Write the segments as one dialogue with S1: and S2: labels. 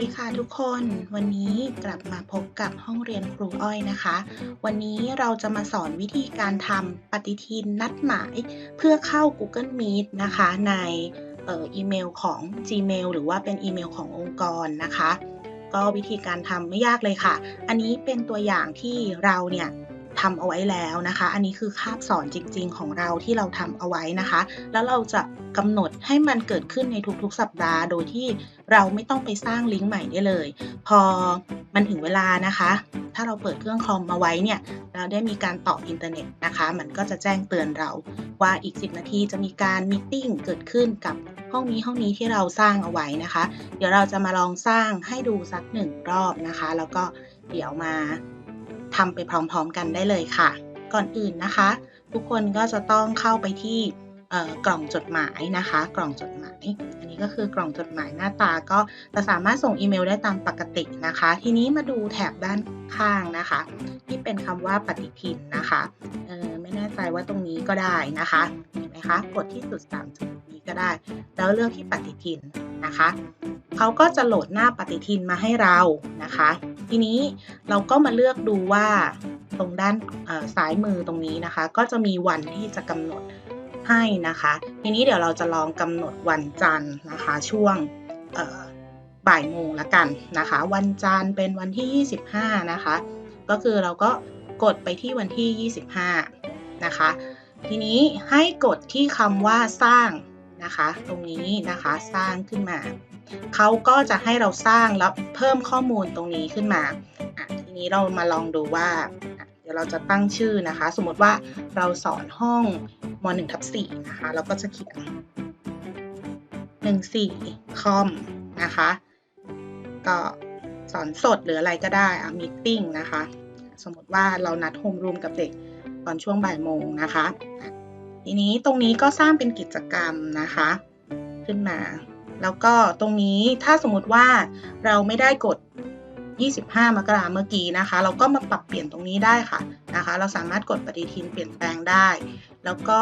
S1: ดีค่ะทุกคนวันนี้กลับมาพบกับห้องเรียนครูอ้อยนะคะ วันนี้เราจะมาสอนวิธีการทำปฏิทินนัดหมาย เพื่อเข้า Google Meet นะคะ ในอออีเมลของ Gmail หรือว่าเป็นอีเมลขององค์กรนะคะ ก็วิธีการทำไม่ยากเลยค่ะ อันนี้เป็นตัวอย่างที่เราเนี่ย ทำเอาไว้แล้วนะคะ อันนี้คือคาบสอนจริง ๆ ของเราที่เราทำเอาไว้นะคะ แล้วเราจะกำหนดให้มันเกิดขึ้นในทุกๆ สัปดาห์ โดยที่เราไม่ต้องไปสร้างลิงก์ใหม่ได้เลย พอมันถึงเวลานะคะ ถ้าเราเปิดเครื่องคอมมาไว้เนี่ย เราได้มีการต่ออินเทอร์เน็ตนะคะ มันก็จะแจ้งเตือนเราว่าอีก 10 นาทีจะมีการมติ้งเกิดขึ้นกับห้องนี้ห้องนี้ที่เราสร้างเอาไว้นะคะ เดี๋ยวเราจะมาลองสร้างให้ดูสักหนึ่งรอบนะคะ แล้วก็เดี๋ยวมา ทำไปพร้อมๆกันได้เลยค่ะ ก่อนอื่นนะคะ ทุกคนก็จะต้องเข้าไปที่กล่องจดหมายนะคะ กล่องจดหมาย อันนี้ก็คือกล่องจดหมายหน้าตาก็จะสามารถส่งอีเมลได้ตามปกตินะคะ ทีนี้มาดูแถบด้านข้างนะคะ ที่เป็นคำว่าปฏิทินนะคะเออไม่แน่ใจว่าตรงนี้ก็ได้นะคะเห็นไหมคะกดที่จุดสามจุดนี้ก็ได้ แล้วเลือกที่ปฏิทินนะคะเขาก็จะโหลดหน้าปฏิทินมาให้เรานะคะ ทีนี้เราก็มาเลือกดูว่าตรงด้านซ้ายมือตรงนี้นะคะ ก็จะมีวันที่จะกำหนดให้นะคะ ทีนี้เดี๋ยวเราจะลองกำหนดวันจันทร์นะคะ ช่วงบ่ายโมงละกันนะคะ วันจันทร์เป็นวันที่ 25 นะคะ ก็คือเราก็กดไปที่วันที่ 25 นะคะ ทีนี้ให้กดที่คำว่าสร้าง นะคะ ตรงนี้นะคะสร้างขึ้นมาเขาก็จะให้เราสร้างแล้วเพิ่มข้อมูลตรงนี้ขึ้นมาทีนี้เรามาลองดูว่า เดี๋ยวเราจะตั้งชื่อนะคะ สมมติว่าเราสอนห้องม .1 ทับ4นะคะ เราก็จะเขียน14คอมนะคะ ก็สอนสดหรืออะไรก็ได้อะมีติ้งนะคะ สมมติว่าเรานัดโฮมรูมกับเด็กตอนช่วงบ่ายโมงนะคะ ทีนี้ตรงนี้ก็สร้างเป็นกิจกรรมนะคะ ขึ้นมา แล้วก็ตรงนี้ถ้าสมมติว่าเราไม่ได้กด 25 มกราเมื่อกี้นะคะ เราก็มาปรับเปลี่ยนตรงนี้ได้ค่ะนะคะ เราสามารถกดปฏิทินเปลี่ยนแปลงได้ แล้วก็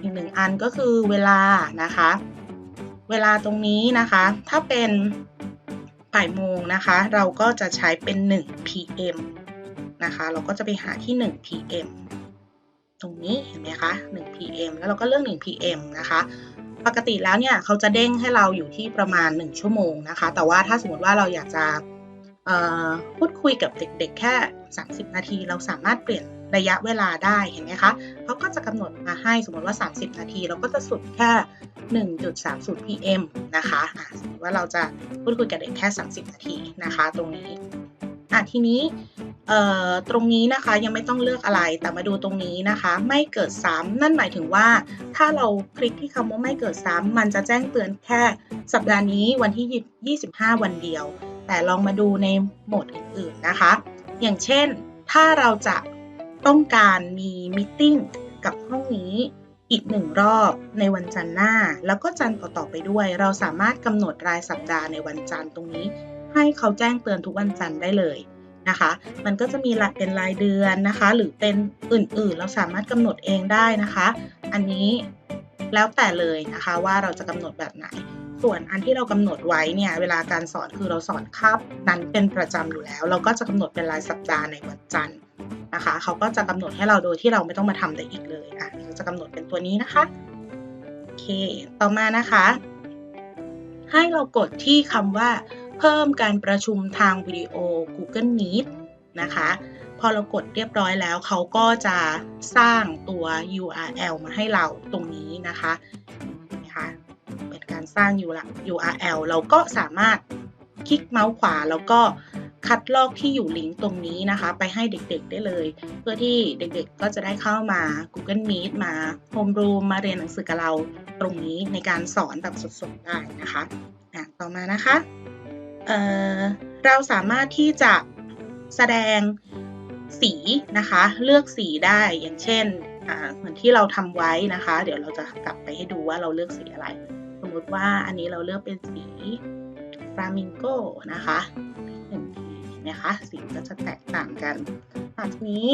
S1: อีกหนึ่งอันก็คือเวลานะคะ เวลาตรงนี้นะคะ ถ้าเป็นบ่ายโมงนะคะ เราก็จะใช้เป็น 1 PM นะคะ เราก็จะไปหาที่ 1 PM ตรงนี้เห็นไหมคะ1 PM แล้วเราก็เลือก1 PM นะคะ ปกติแล้วเนี่ยเขาจะเด้งให้เราอยู่ที่ประมาณ 1 ชั่วโมงนะคะ แต่ว่าถ้าสมมติว่าเราอยากจะพูดคุยกับเด็กๆ แค่ 30 นาที เราสามารถเปลี่ยนระยะเวลาได้เห็นไหมคะเขาก็จะกำหนดมาให้สมมติว่า 30 นาที เราก็จะสุดแค่ 1.30 pm นะคะะสมมติว่าเราจะพูดคุยกับเด็กแค่ 30 นาทีนะคะ ตรงนี้อะทีนี้ ตรงนี้นะคะยังไม่ต้องเลือกอะไรแต่มาดูตรงนี้นะคะ ไม่เกิดซ้ำนั่นหมายถึงว่า ถ้าเราคลิกที่คำว่าไม่เกิดซ้ำมันจะแจ้งเตือนแค่สัปดาห์นี้วันที่ 25 วันเดียว แต่ลองมาดูในโหมดอื่นๆนะคะ อย่างเช่น ถ้าเราจะต้องการมีมิทติ้งกับห้องนี้อีกหนึ่งรอบในวันจันทร์หน้า แล้วก็จันทร์ต่อๆไปด้วย เราสามารถกำหนดรายสัปดาห์ในวันจันทร์ตรงนี้ ให้เขาแจ้งเตือนทุกวันจันทร์ได้เลย นะคะ มันก็จะมีรายเป็นรายเดือนนะคะ หรือเป็นอื่นๆ เราสามารถกำหนดเองได้นะคะ อันนี้แล้วแต่เลยนะคะว่าเราจะกำหนดแบบไหน ส่วนอันที่เรากำหนดไว้เนี่ยเวลาการสอนคือเราสอนคาบนั้นเป็นประจำอยู่แล้ว เราก็จะกำหนดเป็นรายสัปดาห์ในวันจันทร์นะคะเขาก็จะกำหนดให้เราโดยที่เราไม่ต้องมาทำอะไรอีกเลยอะเราจะกำหนดเป็นตัวนี้นะคะโอเคต่อมานะคะ ให้เรากดที่คำว่า เพิ่มการประชุมทางวิดีโอ Google Meet นะคะ พอเรากดเรียบร้อยแล้ว เขาก็จะสร้างตัว URL มาให้เราตรงนี้นะคะนะคะเป็นการสร้าง URL เราก็สามารถคลิกเมาส์ขวาแล้วก็คัดลอกที่อยู่ลิงก์ตรงนี้นะคะ ไปให้เด็กๆได้เลย เพื่อที่เด็กๆก็จะได้เข้ามา Google Meet มา Homeroom มาเรียนหนังสือกับเราตรงนี้ในการสอนแบบสดๆได้นะคะอะต่อมานะคะ เเราสามารถที่จะแสดงสีนะคะ เลือกสีได้อย่างเช่นเหมือนที่เราทำไว้นะคะ เดี๋ยวเราจะกลับไปให้ดูว่าเราเลือกสีอะไร สมมติว่าอันนี้เราเลือกเป็นสีฟลามิงโกนะคะหนึ่งทีไหมคะ สีก็จะแตกต่างกันอะทีนี้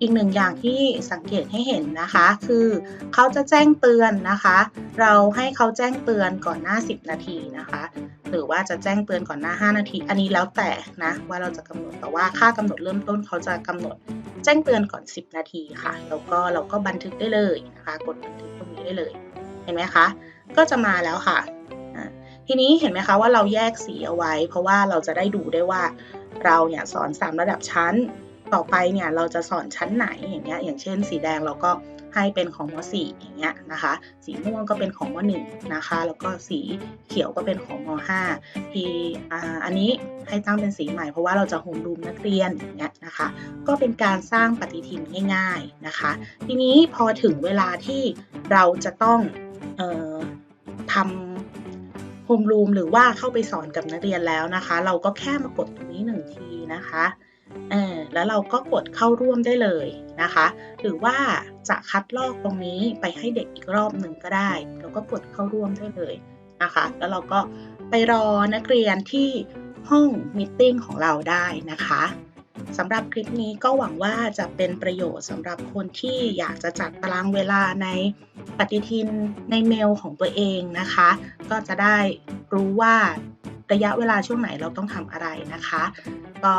S1: อีกหนึ่งอย่างที่สังเกตให้เห็นนะคะ คือเขาจะแจ้งเตือนนะคะ เราให้เขาแจ้งเตือนก่อนหน้า 10 นาทีนะคะ หรือว่าจะแจ้งเตือนก่อนหน้า 5 นาที อันนี้แล้วแต่นะว่าเราจะกำหนดแต่ว่าค่ากำหนดเริ่มต้นเขาจะกำหนดแจ้งเตือนก่อน 10 นาทีค่ะแล้วก็เราก็บันทึกได้เลยนะคะ กดบันทึกตรงนี้ได้เลยเห็นไหมคะก็จะมาแล้วค่ะอะทีนี้เห็นไหมคะว่าเราแยกสีเอาไว้ เพราะว่าเราจะได้ดูได้ว่าเราเนี่ยสอน 3 ระดับชั้น ต่อไปเนี่ยเราจะสอนชั้นไหนอย่างเงี้ยอย่างเช่น สีแดงเราก็ให้เป็นของม .4 อย่างเงี้ยนะคะ สีม่วงก็เป็นของม .1 นะคะ แล้วก็สีเขียวก็เป็นของม .5 ที่อ,อันนี้ให้ตั้งเป็นสีใหม่เพราะว่าเราจะโฮมรูมนักเรียนอย่างเงี้ยนะคะ ก็เป็นการสร้างปฏิทินง่าย ๆนะคะ ทีนี้พอถึงเวลาที่เราจะต้องออทำโฮมรูมหรือว่าเข้าไปสอนกับนักเรียนแล้วนะคะ เราก็แค่มากดตรงนี้หนึ่งทีนะคะเออ แล้วเราก็กดเข้าร่วมได้เลยนะคะ หรือว่าจะคัดลอกตรงนี้ไปให้เด็กอีกรอบหนึ่งก็ได้แล้วก็กดเข้าร่วมได้เลยนะคะ แล้วเราก็ไปรอนักเรียนที่ห้องมิทติ้งของเราได้นะคะสำหรับคลิปนี้ก็หวังว่าจะเป็นประโยชน์สำหรับคนที่อยากจะจัดตารางเวลาในปฏิทินในเมลของตัวเองนะคะ ก็จะได้รู้ว่าระยะเวลาช่วงไหนเราต้องทำอะไรนะคะ ก็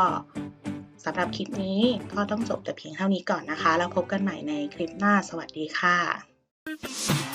S1: สำหรับคลิปนี้ก็ต้องจบแต่เพียงเท่านี้ก่อนนะคะ แล้วพบกันใหม่ในคลิปหน้า สวัสดีค่ะ